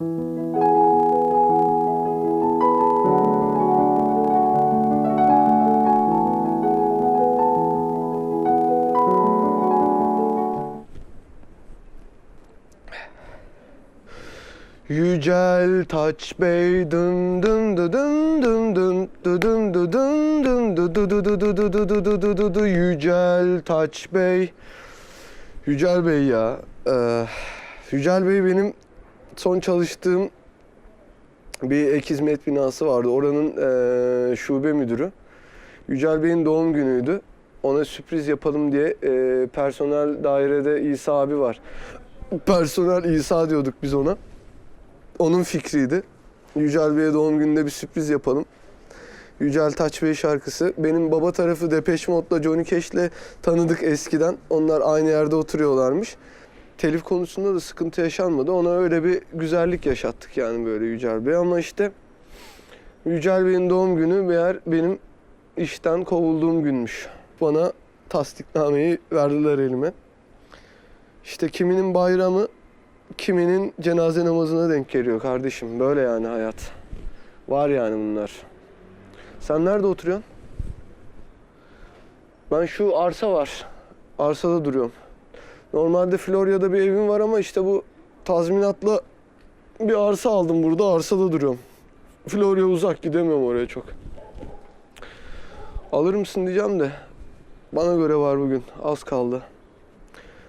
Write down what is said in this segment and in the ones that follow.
Yücel Taç Bey dın dın dı dın dın dın dı dın dı dın dın dı dı dı dı dı dı dı dı dı dı dı dı Yücel Taç Bey Yücel Bey ya Ee, Yücel Bey benim son çalıştığım bir ek hizmet binası vardı. Oranın eee, şube müdürü. Yücel Bey'in doğum günüydü. Ona sürpriz yapalım diye eee, personel dairede İsa abi var. Personel İsa diyorduk biz ona. Onun fikriydi. Yücel Bey'e doğum gününde bir sürpriz yapalım. Yücel Taç Bey şarkısı. Benim baba tarafı Depeche Mode'la Johnny Cash'le tanıdık eskiden. Onlar aynı yerde oturuyorlarmış. Telif konusunda da sıkıntı yaşanmadı. Ona öyle bir güzellik yaşattık yani böyle Yücel Bey. Ama işte Yücel Bey'in doğum günü meğer benim işten kovulduğum günmüş. Bana tasdiknameyi verdiler elime. İşte kiminin bayramı, kiminin cenaze namazına denk geliyor kardeşim. Böyle yani hayat. Var yani bunlar. Sen nerede oturuyorsun? Ben şu arsa var. Arsada duruyorum. Normalde Florya'da bir evim var ama işte bu tazminatla bir arsa aldım burada. Arsada duruyorum. Florya uzak gidemiyorum oraya çok. Alır mısın diyeceğim de bana göre var bugün. Az kaldı.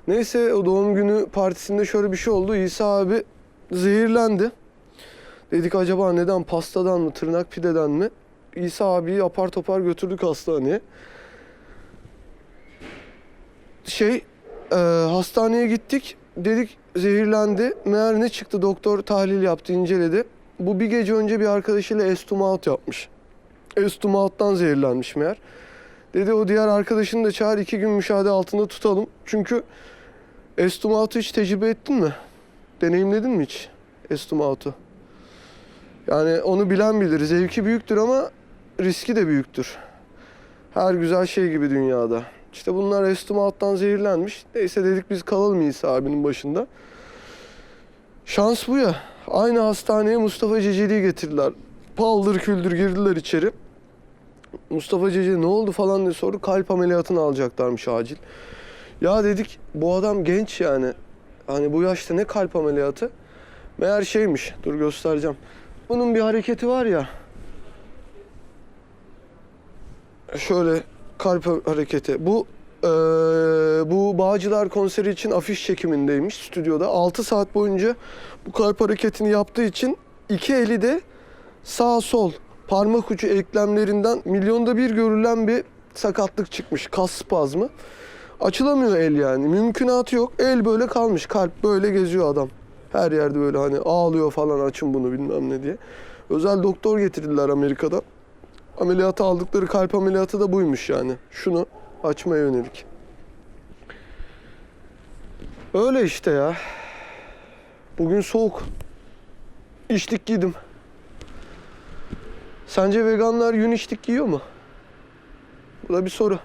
Neyse o doğum günü partisinde şöyle bir şey oldu. İsa abi zehirlendi. Dedik acaba neden? Pastadan mı, tırnak pideden mi? İsa abiyi apar topar götürdük hastaneye. Şey, e, hastaneye gittik. Dedik zehirlendi. Meğer ne çıktı? Doktor tahlil yaptı, inceledi. Bu bir gece önce bir arkadaşıyla estumaut yapmış. Estumaut'tan zehirlenmiş meğer. Dedi o diğer arkadaşını da çağır iki gün müşahede altında tutalım. Çünkü Estumaut'u hiç tecrübe ettin mi? Deneyimledin mi hiç Estumaut'u? Yani onu bilen bilir. Zevki büyüktür ama riski de büyüktür. Her güzel şey gibi dünyada. İşte bunlar Estumaut'tan zehirlenmiş. Neyse dedik biz kalalım İsa abinin başında. Şans bu ya. Aynı hastaneye Mustafa Ceceli'yi getirdiler. Paldır küldür girdiler içeri. Mustafa Ceceli ne oldu falan diye sordu. Kalp ameliyatını alacaklarmış acil. Ya dedik bu adam genç yani. Hani bu yaşta ne kalp ameliyatı? Meğer şeymiş. Dur göstereceğim. Bunun bir hareketi var ya. Şöyle kalp hareketi. Bu eee, bu Bağcılar konseri için afiş çekimindeymiş stüdyoda. 6 saat boyunca bu kalp hareketini yaptığı için iki eli de sağ sol parmak ucu eklemlerinden milyonda bir görülen bir sakatlık çıkmış. Kas spazmı. Açılamıyor el yani. Mümkünatı yok. El böyle kalmış. Kalp böyle geziyor adam. Her yerde böyle hani ağlıyor falan açın bunu bilmem ne diye. Özel doktor getirdiler Amerika'da. Ameliyatı aldıkları kalp ameliyatı da buymuş yani. Şunu açmaya yönelik. Öyle işte ya. Bugün soğuk. İçlik giydim. Sence veganlar yün içlik giyiyor mu? Bu da bir soru.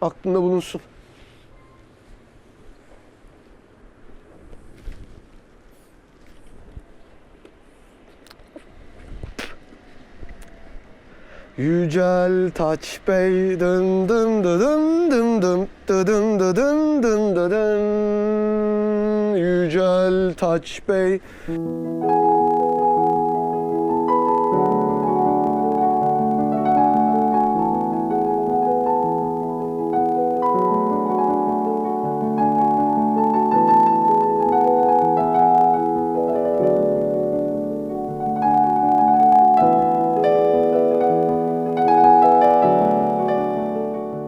Aklında bulunsun. Yücel Taç Bey dın dın dı dın dın dın dı dın dı dın dın dı dın Yücel Taç Bey